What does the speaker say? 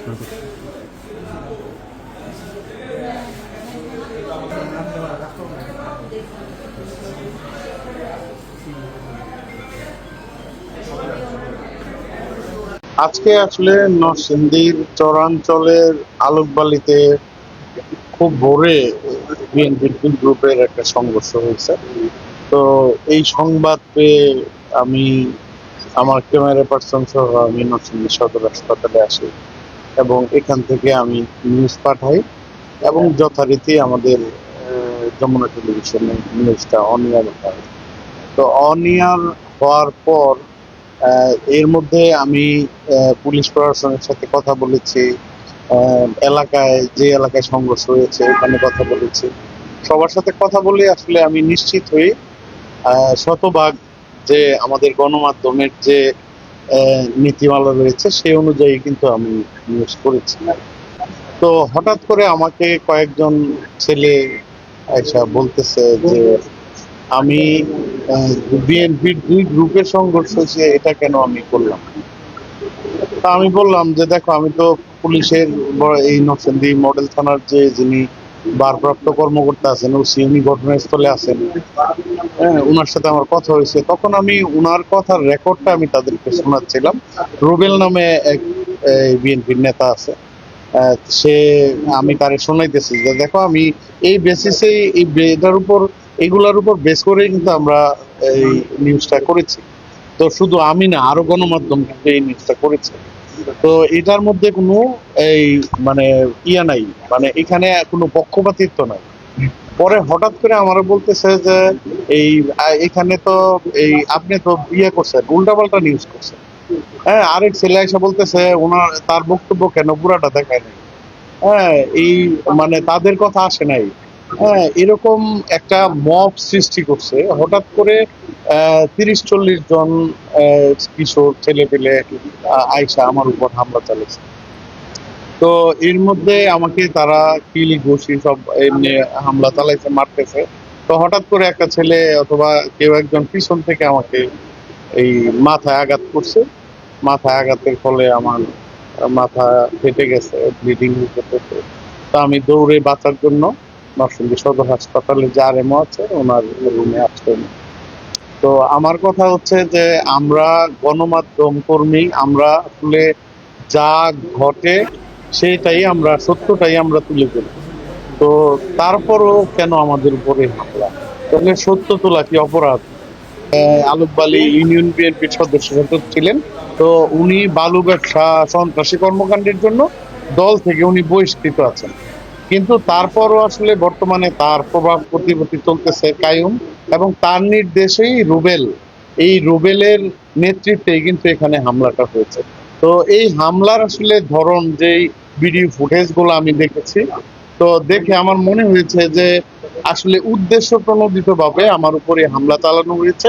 আজকে আসলে নরসিংদীর চরাঞ্চলের আলোকবালিতে খুব ভোরে বিএনপির গ্রুপের একটা সংঘর্ষ হয়েছে। তো এই সংবাদ পেয়ে আমি, আমার ক্যামেরা পার্সন সহ আমি নরসিংদী সদর হাসপাতালে আসি। এবং এখান থেকে আমি নিউজ পাঠাই এবং যথারীতি আমাদের যমুনা টেলিভিশনে নিউজটা অনিয়ার হয়। তো অনিয়ার হওয়ার পর এর মধ্যে আমি পুলিশ প্রশাসনের সাথে কথা বলেছি এলাকায় যে এলাকায় সংঘর্ষ হয়েছে এখানে কথা বলেছি। সবার সাথে কথা বলে আসলে আমি নিশ্চিত হই শতভাগ যে আমাদের গণমাধ্যমের যে নীতিমালা রয়েছে, সেই অনুযায়ী কিন্তু আমি নিউজ করেছি। তো হঠাৎ করে আমাকে কয়েকজন ছেলে আইসা বলতেছে যে, আমি বিএনপির দুই গ্রুপের সংঘর্ষ হয়েছে এটা কেন আমি করলাম তা আমি বললাম যে, দেখো, আমি তো পুলিশের এই নরসিংদী মডেল থানার যে যিনি ভারপ্রাপ্ত কর্মকর্তা আছেন ওসি উনি ঘটনাস্থলে আছেন। হ্যাঁ ওনার সাথে আমার কথা হয়েছে। তখন আমি ওনার কথার রেকর্ডটা আমি তাদেরকে শোনাচ্ছিলাম। রুবেল নামে এক বিএনপির নেতা আছে। সে, আমি তারে শোনাইতেছি যে, দেখো, আমি এই বেসিসে এই এটার উপর, এগুলার উপর বেস করে কিন্তু আমরা এই নিউজটা করেছি। তো শুধু আমি না, আরও গণমাধ্যম কিন্তু এই নিউজটা করেছে। তো এটার মধ্যে কোনো এই মানে ইয়া নাই। মানে এখানে কোনো পক্ষপাতিত্ব নাই। পরে হঠাৎ করে আমার বলতেছে যে এই এখানে তো এই আপনি তো বিয়ে করছেন, উল্টাপাল্টা নিউজ করছেন। হ্যাঁ আরেক ছেলে এসে বলতেছে, ওনার, তার বক্তব্য কেন পুরাটা দেখায় নাই? হ্যাঁ এই মানে তাদের কথা আসে নাই। হ্যাঁ এরকম একটা মব সৃষ্টি করছে। হঠাৎ করে তিরিশ, চল্লিশ জন কিশোর, ছেলে পেলে আয়সা আমার উপর হামলা চালিয়েছে তো এর মধ্যে আমাকে তারা কিলি, ঘুষি সব এমনি হামলা চালাইছে, মারতেছে। তো হঠাৎ করে একটা ছেলে অথবা কেউ একজন পিছন থেকে আমাকে এই মাথায় আঘাত করছে। মাথায় আঘাতের ফলে আমার মাথা ফেটে গেছে ব্লিডিং করতেছে। তো আমি দৌড়ে বাঁচার জন্য নরসিংদী সদর হাসপাতালে যে আরএমও আছে, ওনার রুমে আসলেন তো আমার কথা হচ্ছে যে আমরা গণমাধ্যম কর্মী, আমরা আসলে যা ঘটে সেইটাই আমরা, সত্যটাই আমরা তুলে ধরি। তো তারপরও কেন আমাদের উপরে হামলা? তাহলে সত্য তোলা কি অপরাধ? আলুকবালি ইউনিয়ন বিএনপির সদস্য সদস্য ছিলেন। তো উনি বালু ব্যবসা সন্ত্রাসী কর্মকাণ্ডের জন্য দল থেকে উনি বহিষ্কৃত আছেন। কিন্তু তারপরও আসলে বর্তমানে তার প্রভাব প্রতিপত্তি চলতেছে কায়ুম এবং তার নির্দেশেই রুবেল, এই রুবেলের নেতৃত্বে কিন্তু এখানে হামলাটা হয়েছে। তো এই হামলার আসলে ধরন যেই ভিডিও ফুটেজগুলো আমি দেখেছি, তো দেখে আমার মনে হয়েছে যে আসলে উদ্দেশ্য প্রণোদিত ভাবে আমার উপরে হামলা চালানো হয়েছে।